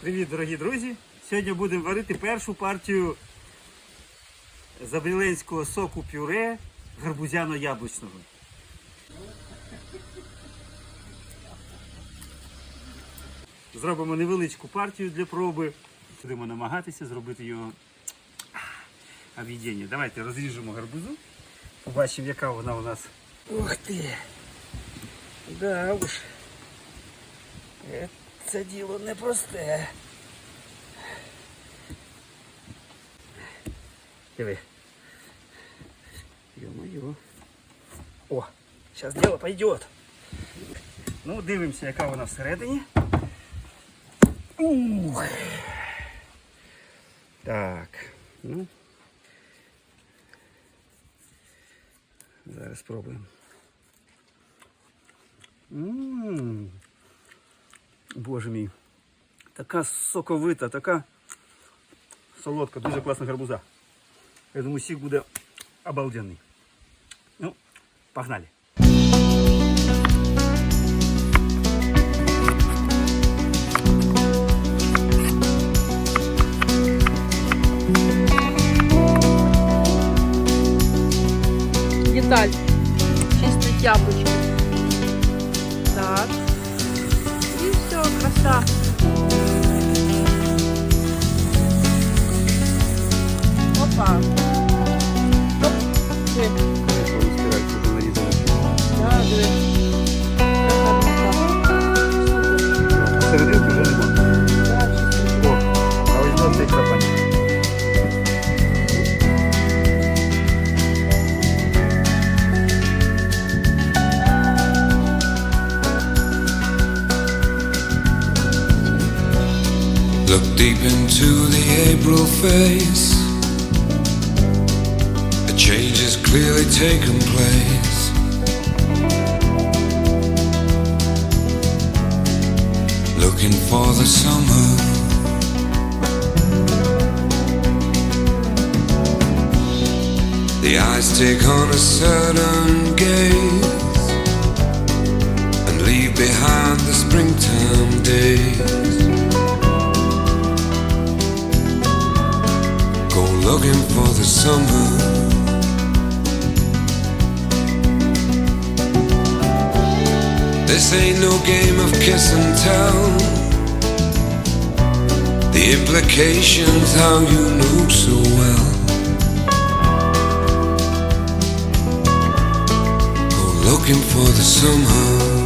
Привіт, дорогі друзі! Сьогодні будемо варити першу партію забріленського соку пюре гарбузяно-яблучного. Зробимо невеличку партію для проби. Будемо намагатися зробити його об'єднання. Давайте розріжемо гарбузу. Побачимо, яка вона у нас. Ух ти! Да уж. Е, Це діло непросте. Диви. Ё-моё. О, зараз дело пойдет. Ну, дивимося, яка вона всередині. Ух. Так. Ну. Зараз спробуємо. М. Боже мій. Така соковита, така солодка, дуже класна гарбуза. Я думаю, сік буде обалденний. Ну, погнали. Деталь. Чистить яблочко. Так. stop. Look deep into the April face. A change has clearly taken place. Looking for the summer. The eyes take on a certain gaze and leave behind the springtime looking for the summer. This ain't no game of kiss and tell. The implications, how you know so well. Go looking for the summer.